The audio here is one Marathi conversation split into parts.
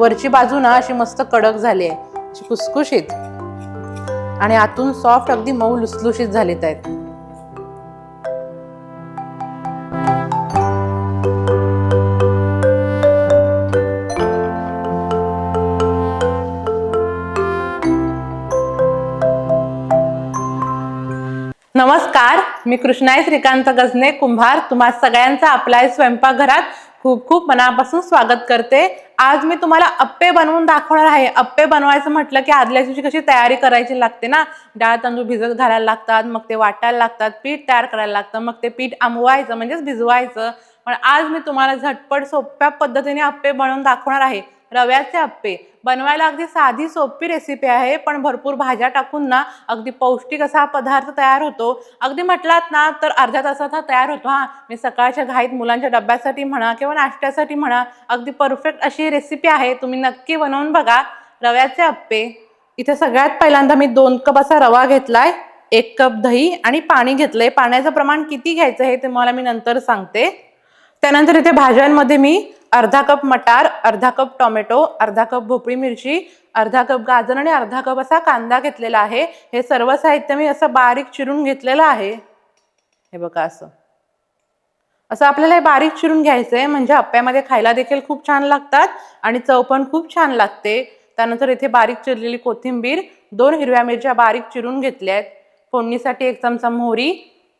वरची बाजू ना अशी मस्त कडक झाली आहे. अशी कुसकुशीत आणि आतून सॉफ्ट अगदी मऊ लुसलुशीत झालेत आहेत. नमस्कार मी कृष्णाई श्रीकांत गजने कुंभार तुम्हा सगळ्यांचा आपल्या स्वयंपाकघरात खूप खूप मनापासून स्वागत करते. आज मी तुम्हाला अप्पे बनवून दाखवणार आहे. अप्पे बनवायचं म्हटलं की आदल्या दिवशी कशी तयारी करायची लागते ना? डाळ तांदूळ भिजत घालायला लागतात मग ते वाटायला लागतात पीठ तयार करायला लागतं मग ते पीठ आंबवायचं म्हणजेच भिजवायचं. पण आज मी तुम्हाला झटपट सोप्या पद्धतीने अप्पे बनवून दाखवणार आहे. रव्याचे अप्पे बनवायला अगदी साधी सोपी रेसिपी आहे पण भरपूर भाज्या टाकून ना अगदी पौष्टिक असा हा पदार्थ तयार होतो. अगदी म्हटलात ना तर अर्ध्या तासात हा तयार होतो हा. मी सकाळच्या घाईत मुलांच्या डब्यासाठी म्हणा किंवा नाश्त्यासाठी म्हणा अगदी परफेक्ट अशी रेसिपी आहे. तुम्ही नक्की बनवून बघा. रव्याचे अप्पे इथे सगळ्यात पहिल्यांदा मी दोन कप असा रवा घेतलाय. एक कप दही आणि पाणी घेतलंय. पाण्याचं प्रमाण किती घ्यायचं हे तुम्हाला मी नंतर सांगते. त्यानंतर इथे भाज्यांमध्ये मी अर्धा कप मटार अर्धा कप टोमॅटो अर्धा कप भोपळी मिरची अर्धा कप गाजर आणि अर्धा कप असा कांदा घेतलेला आहे. हे सर्व साहित्य मी असं बारीक चिरून घेतलेलं आहे. हे बघा असं. असं आपल्याला हे बारीक चिरून घ्यायचं आहे म्हणजे अप्प्यामध्ये खायला देखील खूप छान लागतात आणि चव पण खूप छान लागते. त्यानंतर इथे बारीक चिरलेली कोथिंबीर दोन हिरव्या मिरच्या बारीक चिरून घेतल्या आहेत. फोडणीसाठी एक चमचा मोहरी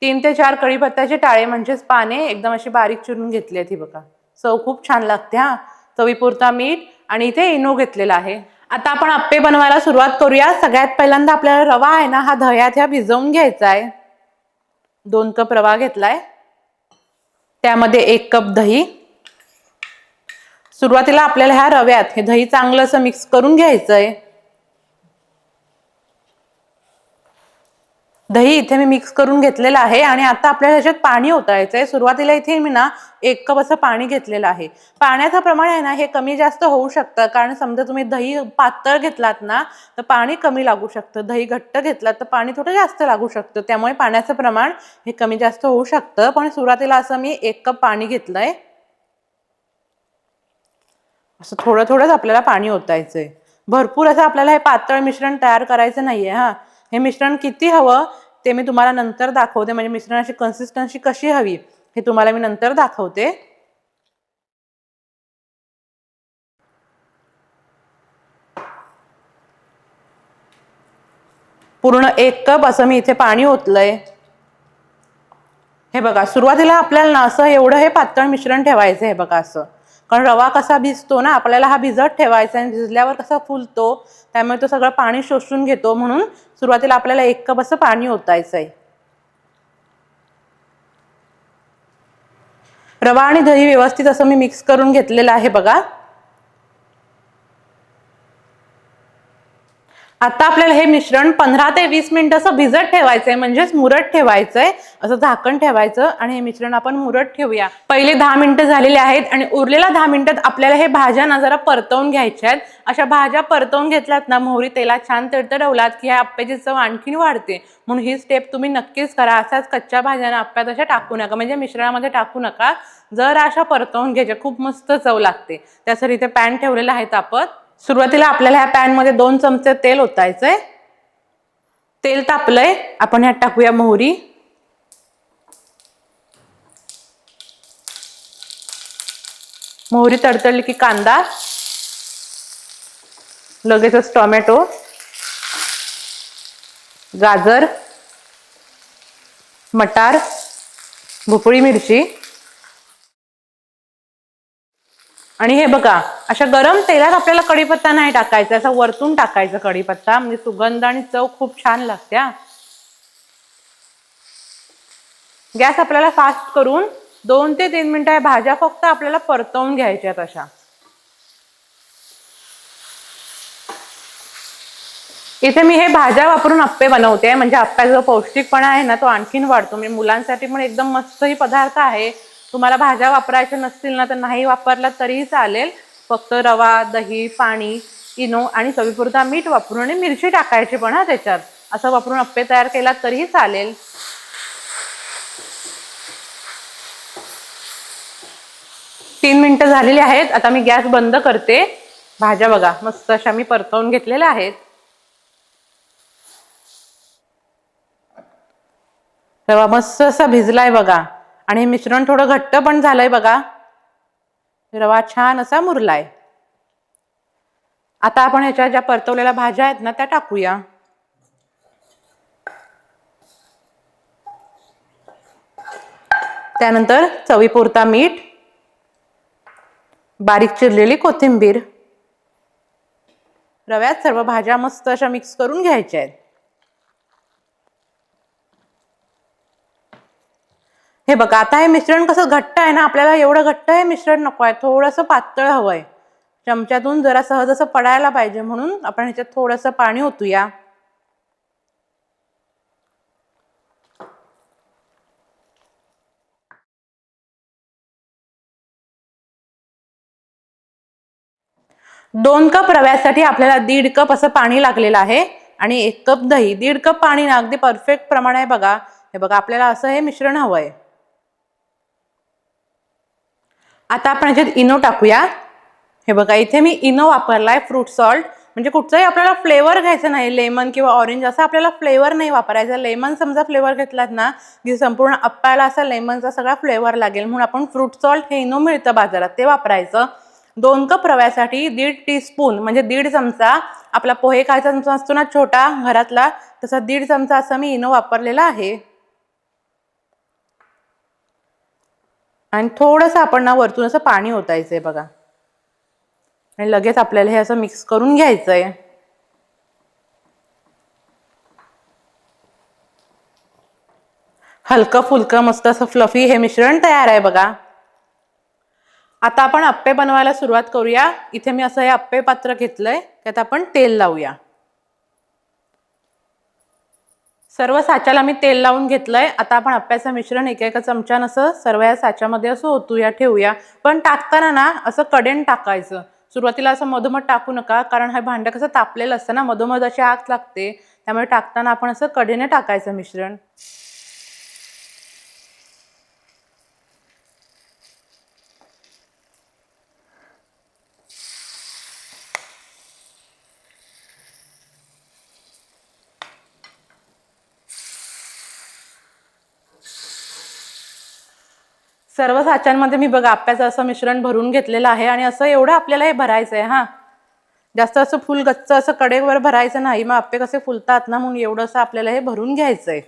तीन ते चार कढीपत्त्याचे टाळे म्हणजेच पाने एकदम अशी बारीक चिरून घेतली आहेत ही बघा. चव खूप छान लागते हा. चवीपुरता मीठ आणि इथे इनो घेतलेला आहे. आता आपण अप्पे बनवायला सुरुवात करूया. सगळ्यात पहिल्यांदा आपल्याला रवा आहे ना हा दह्यात ह्या भिजवून घ्यायचा आहे. दोन कप रवा घेतलाय. त्यामध्ये एक कप दही. सुरुवातीला आपल्याला ह्या रव्यात हे दही चांगलं असं मिक्स करून घ्यायचं आहे दही इथे मी मिक्स करून घेतलेलं आहे आणि आता आपल्याला ह्याच्यात पाणी ओतायचं आहे. सुरुवातीला इथे मी ना एक कप असं पाणी घेतलेलं आहे. पाण्याचं प्रमाण आहे ना हे कमी जास्त होऊ शकतं. कारण समजा तुम्ही दही पातळ घेतलात ना तर पाणी कमी लागू शकतं. दही घट्ट घेतलात तर पाणी थोडं जास्त लागू शकतं. त्यामुळे पाण्याचं प्रमाण हे कमी जास्त होऊ शकतं. पण सुरुवातीला असं मी एक कप पाणी घेतलंय. असं थोडं थोडंच आपल्याला पाणी ओतायचंय. भरपूर असं आपल्याला हे पातळ मिश्रण तयार करायचं नाहीये हा. हे मिश्रण किती हवं ते मी तुम्हाला नंतर दाखवते. म्हणजे मिश्रणाची कन्सिस्टन्सी कशी हवी हे तुम्हाला मी नंतर दाखवते. पूर्ण एक कप असं मी इथे पाणी ओतलंय. हे बघा सुरुवातीला आपल्याला ना असं एवढं हे पातळ मिश्रण ठेवायचं हे बघा असं. कारण रवा कसा भिजतो ना आपल्याला हा भिजत ठेवायचा आणि भिजल्यावर कसा फुलतो त्यामुळे तो सगळं पाणी शोषून घेतो म्हणून सुरुवातीला आपल्याला एक कप असं पाणी ओतायचं आहे रवा आणि दही व्यवस्थित असं मी मिक्स करून घेतलेलं आहे बघा. आता आपल्याला हे मिश्रण पंधरा ते वीस मिनिट असं भिजत ठेवायचंय म्हणजेच मुरत ठेवायचंय. असं झाकण ठेवायचं आणि हे मिश्रण आपण मुरत ठेवूया. पहिले दहा मिनिटं झालेले आहेत आणि उरलेल्या दहा मिनिटात आपल्याला हे भाज्या ना जरा परतवून घ्यायच्या आहेत. अशा भाज्या परतवून घेतल्यात ना मोहरी तेला छान तडतडवलात की ह्या आप्प्याची चव आणखीन वाढते. म्हणून ही स्टेप तुम्ही नक्कीच करा. अशाच कच्च्या भाज्यांना आप्प्यात अशा टाकू नका म्हणजे मिश्रणामध्ये टाकू नका. जर अशा परतवून घ्यायच्या. खूप मस्त चव लागते. त्यासाठी इथे पॅन ठेवलेला आहे तापत सुरुवातीला आपल्याला ह्या पॅनमध्ये दोन चमचे तेल ओतायचंय. तेल तापलंय. आपण ह्यात टाकूया मोहरी. मोहरी तडतडली की कांदा. लगेचच टोमॅटो. गाजर. मटार. भोपळी मिरची. आणि हे बघा अशा गरम तेलात आपल्याला कढीपत्ता नाही टाकायचा असा वरतून टाकायचा कढीपत्ता. म्हणजे सुगंध आणि चव खूप छान लागते गॅस आपल्याला फास्ट करून दोन ते तीन मिनिटं या भाज्या फक्त आपल्याला परतवून घ्यायच्यात अशा. इथे मी हे भाज्या वापरून अप्पे बनवते म्हणजे अप्प्याचा जो पौष्टिकपणा आहे ना तो आणखीन वाढतो. म्हणजे मुलांसाठी पण एकदम मस्त ही पदार्थ आहे. तुम्हाला भाज्या वापरायच्या नसतील ना तर नाही वापरला तरीही चालेल. फक्त रवा दही पाणी इनो आणि चवीपुरता मीठ वापरून आणि मिरची टाकायची पण हा त्याच्यात. असं वापरून अप्पे तयार केला तरीही चालेल. तीन मिनिटं झालेली आहेत. आता मी गॅस बंद करते. भाज्या बघा मस्त अशा मी परतवून घेतलेल्या आहेत. रवा मस्त असा भिजलाय बघा. आणि हे मिश्रण थोडं घट्ट पण झालंय बघा. रवा छान असा मुरलाय. आता आपण ह्याच्या ज्या परतवलेल्या भाज्या आहेत ना त्या टाकूया. त्यानंतर चवीपुरता मीठ बारीक चिरलेली कोथिंबीर. रव्यात सर्व भाज्या मस्त अशा मिक्स करून घ्यायच्या आहेत. हे बघा आता हे मिश्रण कसं घट्ट आहे ना आपल्याला एवढं घट्ट हे मिश्रण नको आहे. थोडंसं पातळ हवं आहे. चमच्यातून जरा सहज असं पडायला पाहिजे म्हणून आपण ह्याच्यात थोडंसं पाणी ओतूया. दोन कप रव्यासाठी आपल्याला दीड कप असं पाणी लागलेलं आहे आणि एक कप दही. दीड कप पाणी ना अगदी परफेक्ट प्रमाण आहे बघा. हे बघा आपल्याला असं हे मिश्रण हवं आहे. आता आपण ह्याच्यात इनो टाकूया. हे बघा इथे मी इनो वापरलाय फ्रूट सॉल्ट म्हणजे कुठचाही आपल्याला फ्लेवर घ्यायचा नाही. लेमन किंवा ऑरेंज असा आपल्याला फ्लेवर नाही वापरायचा. लेमन समजा फ्लेवर घेतलात ना की संपूर्ण अप्पायला असा लेमनचा सगळा फ्लेवर लागेल. म्हणून आपण फ्रूट सॉल्ट हे इनो मिळतं बाजारात. ते वापरायचं. दोन कप रव्यासाठी दीड टीस्पून म्हणजे दीड चमचा आपला पोहे खायचा चमचा असतो ना छोटा घरातला तसा दीड चमचा असा मी इनो वापरलेला आहे. आणि थोडंसं आपण ना वरतून असं पाणी ओतायचं आहे बघा. आणि लगेच आपल्याला हे असं मिक्स करून घ्यायचं आहे हलकं फुलकं मस्त असं फ्लफी हे मिश्रण तयार आहे बघा. आता आपण अप्पे बनवायला सुरुवात करूया. इथे मी असं हे अप्पे पात्र घेतलंय त्यात आपण तेल लावूया. सर्व साच्याला मी तेल लावून घेतलंय. आता आपण अप्प्याचं मिश्रण एका एका चमच्यानं असं सर्व या साच्यामध्ये असं ओतूया ठेवूया. पण टाकताना ना असं कडेन टाकायचं. सुरुवातीला असं मधोमध टाकू नका कारण हे भांडं कसं तापलेलं असतं ना मधोमध अशी आग लागते. त्यामुळे टाकताना आपण असं कडेने टाकायचं मिश्रण. सर्व साच्यांमध्ये मी बघा आप्याचं असं मिश्रण भरून घेतलेलं आहे आणि असं एवढं आपल्याला हे भरायचं आहे हा. जास्त असं फुल गच्च असं कडेवर भरायचं नाही मग आप्पे कसे फुलतात ना म्हणून एवढं असं आपल्याला हे भरून घ्यायचं आहे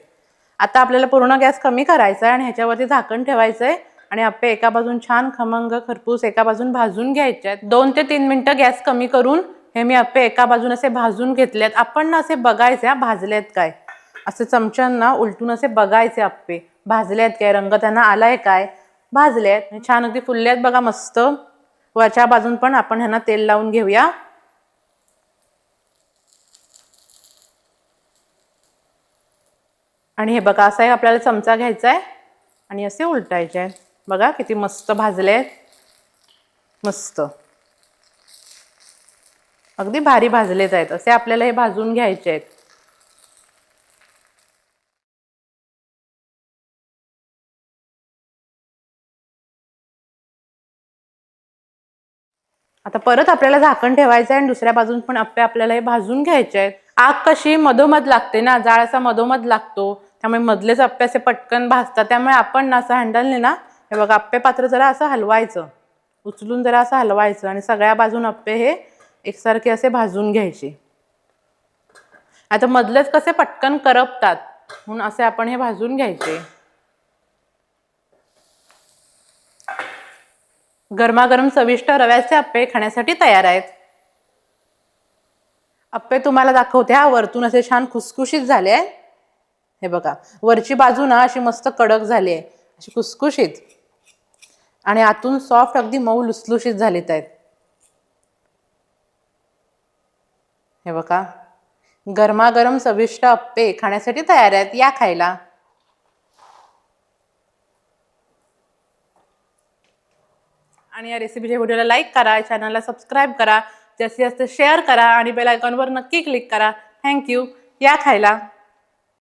आता आपल्याला पूर्ण गॅस कमी करायचा आहे आणि ह्याच्यावरती झाकण ठेवायचं आहे आणि आप्पे एका बाजून छान खमंग खरपूस एका बाजून भाजून घ्यायचे आहेत दोन ते तीन मिनटं गॅस कमी करून हे मी आप्पे एका बाजून असे भाजून घेतलेत. आपण ना असे बघायचे हा भाजलेत काय? असे चमच्यांना उलटून असे बघायचे आप्पे भाजले आहेत काय? रंग त्यांना आलाय काय? भाजले आहेत. छान अगदी फुलले आहेत बघा मस्त. वरच्या बाजून पण आपण ह्यांना तेल लावून घेऊया. आणि हे बघा असा आहे आपल्याला चमचा घ्यायचा आहे आणि असे उलटायचे. आहेत बघा किती मस्त भाजले आहेत. मस्त. अगदी भारी भाजलेत आहेत. असे आपल्याला हे भाजून घ्यायचे आहेत. आता परत आपल्याला झाकण ठेवायचं आहे आणि दुसऱ्या बाजून पण अप्पे आपल्याला हे भाजून घ्यायचे आहेत. आग कशी मधोमध लागते ना जाळ असा मधोमध लागतो. त्यामुळे मधलेच अप्पे असे पटकन भाजतात. त्यामुळे आपण ना असं हँडलने ना हे बघा अप्पे पात्र जरा असं हलवायचं. उचलून जरा असं हलवायचं आणि सगळ्या बाजून अप्पे हे एकसारखे असे भाजून घ्यायचे. आता मधलेच कसे पटकन करपतात म्हणून असे आपण हे भाजून घ्यायचे. गरमागरम चविष्ट रव्याचे अप्पे खाण्यासाठी तयार आहेत. अप्पे तुम्हाला दाखवते हा वरतून असे छान खुसखुशीत झाले आहे. हे बघा वरची बाजू ना अशी मस्त कडक झाली आहे अशी खुसखुशीत. आणि आतून सॉफ्ट अगदी मऊ लुसलुशीत झालेत आहेत. हे बघा गरमागरम चविष्ट अप्पे खाण्यासाठी तयार आहेत या खायला. आणि या रेसिपीच्या व्हिडिओला लाईक करा चॅनलला सबस्क्राईब करा जास्तीत जास्त शेअर करा आणि बेल आयकॉनवर नक्की क्लिक करा. थँक्यू या खायला.